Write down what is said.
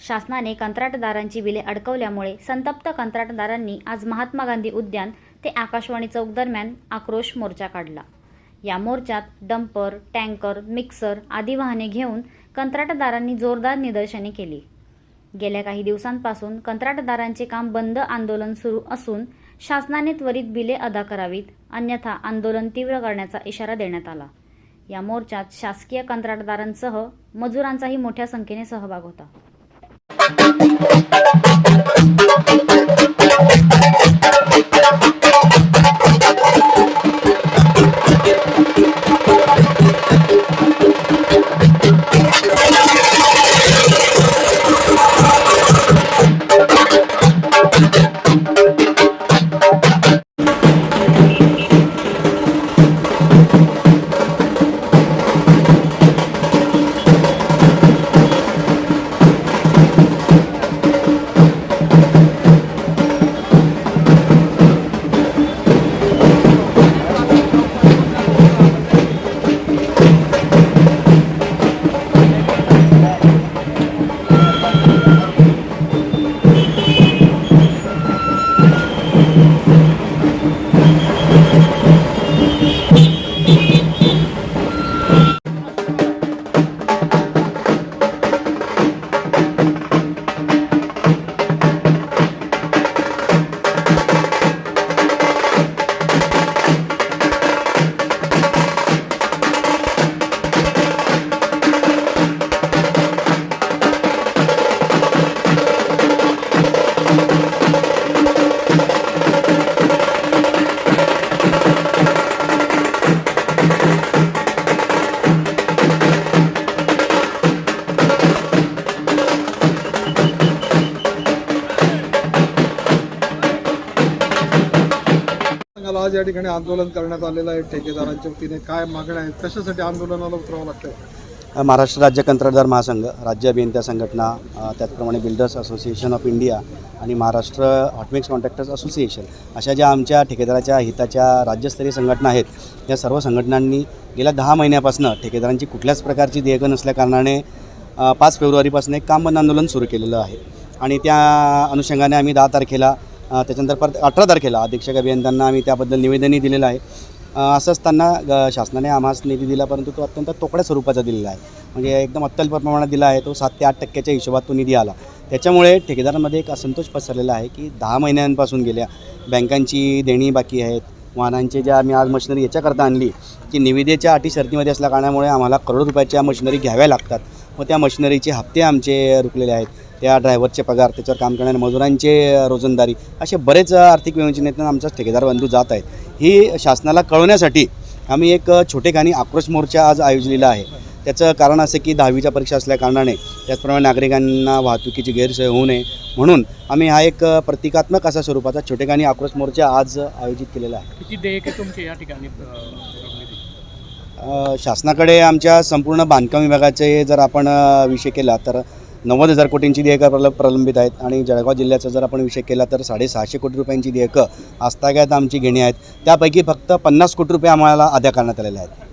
शासनाने कंत्राटदारांची बिले अडकवल्यामुळे संतप्त कंत्राटदारांनी आज महात्मा गांधी उद्यान ते आकाशवाणी चौक दरम्यान आक्रोश मोर्चा काढला. या मोर्चात डंपर टँकर मिक्सर आदी वाहने घेऊन कंत्राटदारांनी जोरदार निदर्शने केली. गेल्या काही दिवसांपासून कंत्राटदारांचे काम बंद आंदोलन सुरू असून शासनाने त्वरित बिले अदा करावीत अन्यथा आंदोलन तीव्र करण्याचा इशारा देण्यात आला. या मोर्चात शासकीय कंत्राटदारांसह मजुरांचाही मोठ्या संख्येने सहभाग होता. えっ? सांगाल आज या ठिकाणी आंदोलन करण्यात आलेलं आहे. ठेकेदारांच्या वतीने काय मागण्या आहेत? कशासाठी आंदोलनाला उतरावं लागतं महाराष्ट्र राज्य कंत्राटदार महासंघ राज्य अभियंता संघटना त्याचप्रमाणे बिल्डर्स असोसिएशन ऑफ इंडिया आणि महाराष्ट्र हॉटमिक्स कॉन्ट्रॅक्टर्स असोसिएशन अशा ज्या आमच्या ठेकेदाराच्या हिताच्या राज्यस्तरीय संघटना आहेत या सर्व संघटनांनी गेल्या दहा महिन्यापासून ठेकेदारांची कुठल्याच प्रकारची देयकं नसल्याकारणाने पाच फेब्रुवारीपासून एक काम बंद आंदोलन सुरू केलेलं आहे. आणि त्या अनुषंगाने आम्ही दहा तारखेला त्याच्यानंतर परत अठरा तारखेला अधीक्षक अभियंत्यांना आम्ही त्याबद्दल निवेदनही दिलेलं आहे. असंच असं असताना ग- शासनाने आम्हास निधी दिला परंतु तो अत्यंत तोकड्या स्वरूपाचा दिलेला आहे. म्हणजे एकदम अत्यल्प प्रमाणात दिला आहे तो सात ते आठ टक्क्याच्या हिशोबात तो निधी आला. त्याच्यामुळे ठेकेदारांमध्ये एक असंतोष पसरलेला आहे की दहा महिन्यांपासून गेल्या बँकांची देणी बाकी आहेत. वाहनांचे ज्या आम्ही आज मशिनरी याच्याकरता आणली की निविदेच्या अटी शर्तीमध्ये असल्या कारणामुळे आम्हाला करोड रुपयाच्या मशिनरी घ्याव्या लागतात. व त्या मशिनरीचे हप्ते आमचे रुकलेले आहेत. त्या ड्रायव्हरचे पगार त्याच्यावर काम करणाऱ्या मजुरांचे रोजंदारी असे बरेच आर्थिक योजनेतून आमचा ठेकेदार बंधू जात आहेत. ही शासनाला कळवण्यासाठी आम्ही एक छोटेखानी आक्रोश मोर्चा आज आयोजलेला आहे. त्याचं कारण असं की दहावीच्या परीक्षा असल्या कारणाने त्याचप्रमाणे नागरिकांना वाहतुकीची गैरसोय होऊ नये म्हणून आम्ही हा एक प्रतिकात्मक असा स्वरूपाचा छोटेखानी आक्रोश मोर्चा आज आयोजित केलेला आहे. किती देयक आहे तुमचे या ठिकाणी शासनाकडे आमच्या संपूर्ण बांधकाम विभागाचे जर आपण विषय केला तर नव्वद हजार कोटींची देयकं प्रल प्रलंबित आहेत. आणि जळगाव जिल्ह्याचा जर आपण विषय केला तर साडेसहाशे कोटी रुपयांची देयकं आस्थाग्यात आमची घेणी आहेत. त्यापैकी फक्त पन्नास कोटी रुपये आम्हाला अदा करण्यात आलेल्या आहेत.